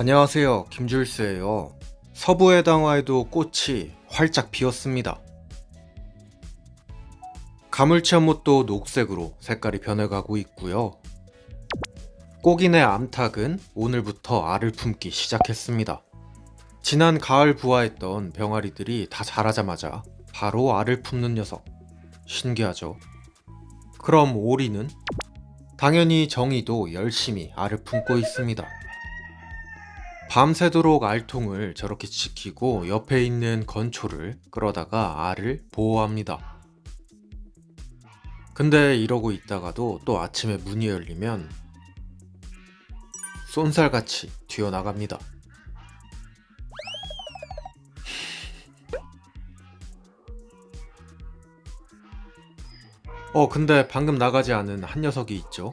안녕하세요. 김줄스예요. 서부의 당화에도 꽃이 활짝 피었습니다. 가물치한못도 녹색으로 색깔이 변해가고 있고요. 꼬기네 암탉은 오늘부터 알을 품기 시작했습니다. 지난 가을 부화했던 병아리들이 다 자라자마자 바로 알을 품는 녀석. 신기하죠? 그럼 오리는? 당연히 정이도 열심히 알을 품고 있습니다. 밤새도록 알통을 저렇게 지키고 옆에 있는 건초를 끌어다가 알을 보호합니다. 근데 이러고 있다가도 또 아침에 문이 열리면 쏜살같이 튀어나갑니다. 어, 근데 방금 나가지 않은 한 녀석이 있죠.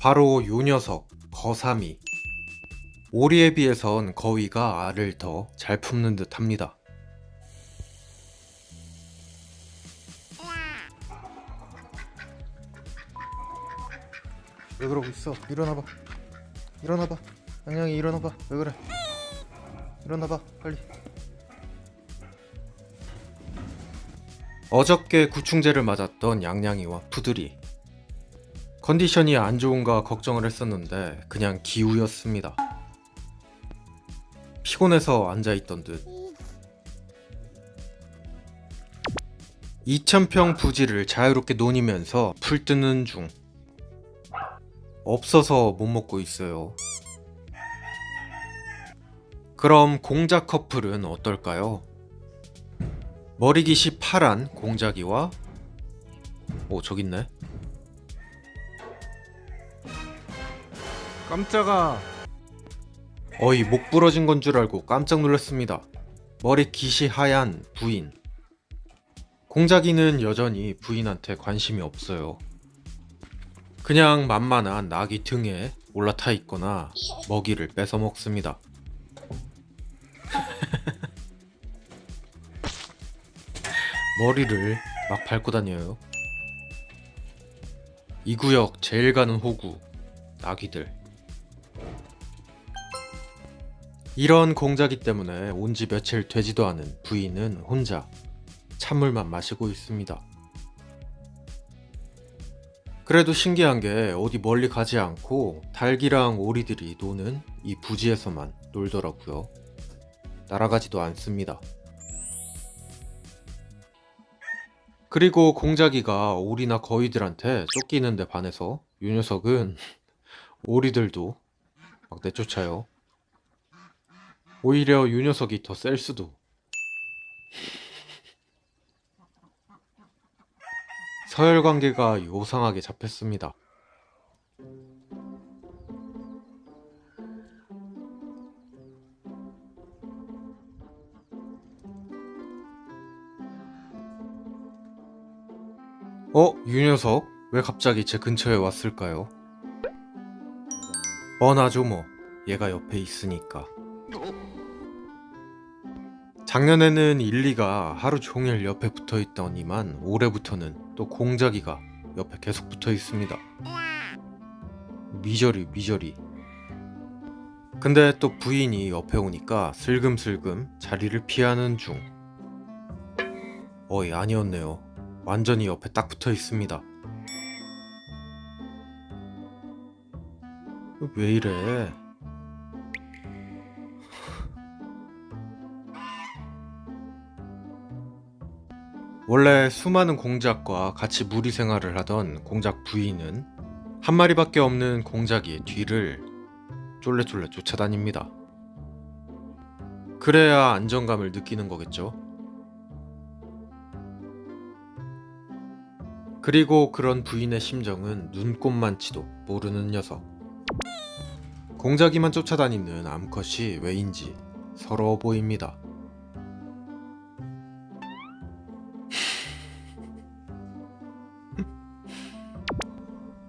바로 요 녀석, 거삼이. 오리에 비해선 거위가 알을 더 잘 품는 듯 합니다. 왜 그러고 있어? 일어나봐. 일어나봐. 양양이 일어나봐. 왜 그래? 일어나봐. 빨리. 어저께 구충제를 맞았던 양양이와 푸들이 컨디션이 안 좋은가 걱정을 했었는데 그냥 기우였습니다. 피곤해서 앉아있던 듯 2,000평 부지를 자유롭게 노니면서 풀 뜨는 중 없어서 못 먹고 있어요. 그럼 공작 커플은 어떨까요? 머리깃이 파란 공작이와 오 저기 있네 깜짝아. 어이 목 부러진 건 줄 알고 깜짝 놀랐습니다 머리 깃이 하얀 부인 공작이는 여전히 부인한테 관심이 없어요 그냥 만만한 낙이 등에 올라타 있거나 먹이를 뺏어 먹습니다 머리를 막 밟고 다녀요. 이 구역 제일 가는 호구 나귀들. 이런 공작이 때문에 온 지 며칠 되지도 않은 부인은 혼자 찬물만 마시고 있습니다. 그래도 신기한 게 어디 멀리 가지 않고 닭이랑 오리들이 노는 이 부지에서만 놀더라고요. 날아가지도 않습니다. 그리고 공작이가 오리나 거위들한테 쫓기는데 반해서 이 녀석은 오리들도 막 내쫓아요. 오히려 이 녀석이 더 셀 수도. 서열 관계가 요상하게 잡혔습니다. 어? 이 녀석? 왜 갑자기 제 근처에 왔을까요? 뻔하죠 뭐. 얘가 옆에 있으니까. 작년에는 일리가 하루 종일 옆에 붙어 있더니만 올해부터는 또 공작이가 옆에 계속 붙어 있습니다. 미저리 미저리. 근데 또 부인이 옆에 오니까 슬금슬금 자리를 피하는 중. 어이 아니었네요. 완전히 옆에 딱 붙어 있습니다. 왜 이래? 원래 수많은 공작과 같이 무리 생활을 하던 공작 부인은 한 마리밖에 없는 공작이의 뒤를 쫄래쫄래 쫓아다닙니다. 그래야 안정감을 느끼는 거겠죠. 그리고 그런 부인의 심정은 눈꼽만치도 모르는 녀석. 공작이만 쫓아다니는 암컷이 왜인지 서러워 보입니다.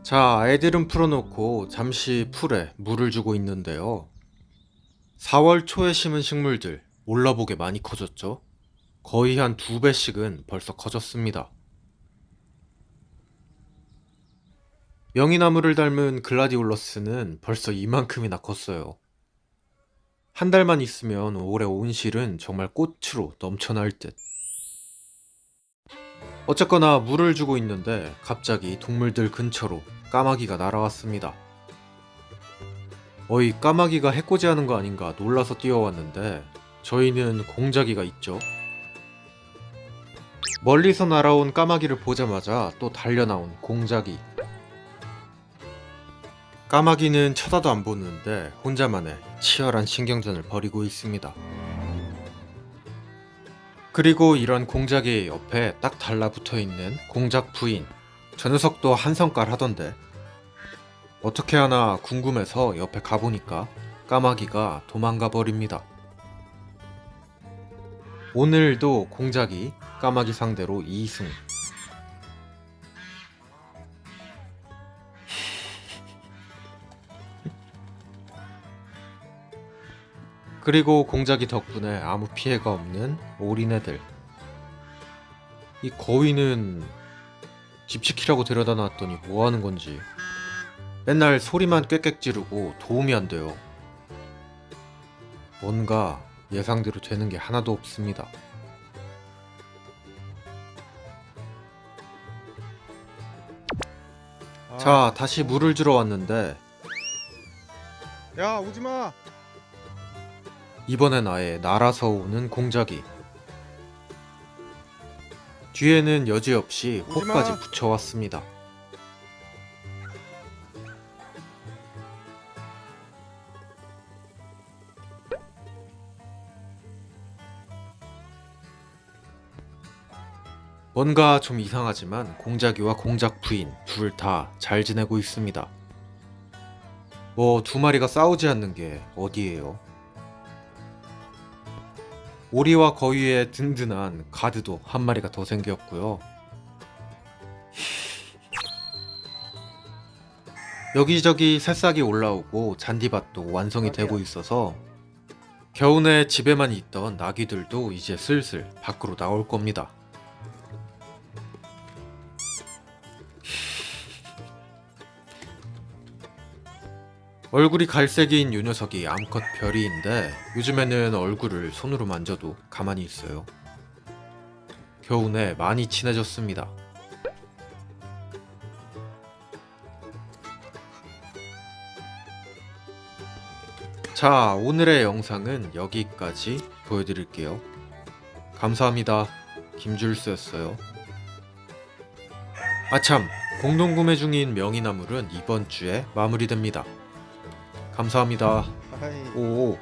자, 애들은 풀어놓고 잠시 풀에 물을 주고 있는데요. 4월 초에 심은 식물들 몰라보게 많이 커졌죠? 거의 한 두 배씩은 벌써 커졌습니다. 명이나무를 닮은 글라디올러스는 벌써 이만큼이나 컸어요. 한 달만 있으면 올해 온실은 정말 꽃으로 넘쳐날 듯. 어쨌거나 물을 주고 있는데 갑자기 동물들 근처로 까마귀가 날아왔습니다. 어이 까마귀가 해코지하는 거 아닌가 놀라서 뛰어왔는데 저희는 공자기가 있죠. 멀리서 날아온 까마귀를 보자마자 또 달려나온 공자기. 까마귀는 쳐다도 안 보는데 혼자만의 치열한 신경전을 벌이고 있습니다. 그리고 이런 공작의 옆에 딱 달라붙어 있는 공작 부인. 저 녀석도 한 성깔 하던데. 어떻게 하나 궁금해서 옆에 가보니까 까마귀가 도망가 버립니다. 오늘도 공작이 까마귀 상대로 2승. 그리고 공작이 덕분에 아무 피해가 없는 올인애들. 이 거위는 집 지키라고 데려다 놨더니 뭐 하는 건지. 맨날 소리만 꽥꽥 지르고 도움이 안 돼요. 뭔가 예상대로 되는 게 하나도 없습니다. 아, 자, 다시 물을 주러 왔는데 야 오지 마. 이번엔 아예 날아서 오는 공작이. 뒤에는 여지없이. 호까지 붙여왔습니다. 뭔가 좀 이상하지만 공작이와 공작 부인 둘 다 잘 지내고 있습니다. 뭐 두 마리가 싸우지 않는 게 어디예요? 오리와 거위의 든든한 가드도 한 마리가 더 생겼고요. 여기저기 새싹이 올라오고 잔디밭도 완성이 되고 있어서 겨우내 집에만 있던 나귀들도 이제 슬슬 밖으로 나올 겁니다. 얼굴이 갈색인 요 녀석이 암컷 별이인데 요즘에는 얼굴을 손으로 만져도 가만히 있어요. 겨우내 많이 친해졌습니다. 자, 오늘의 영상은 여기까지 보여드릴게요. 감사합니다. 김줄수였어요. 아참, 공동구매 중인 명이나물은 이번 주에 마무리됩니다. 감사합니다. 오.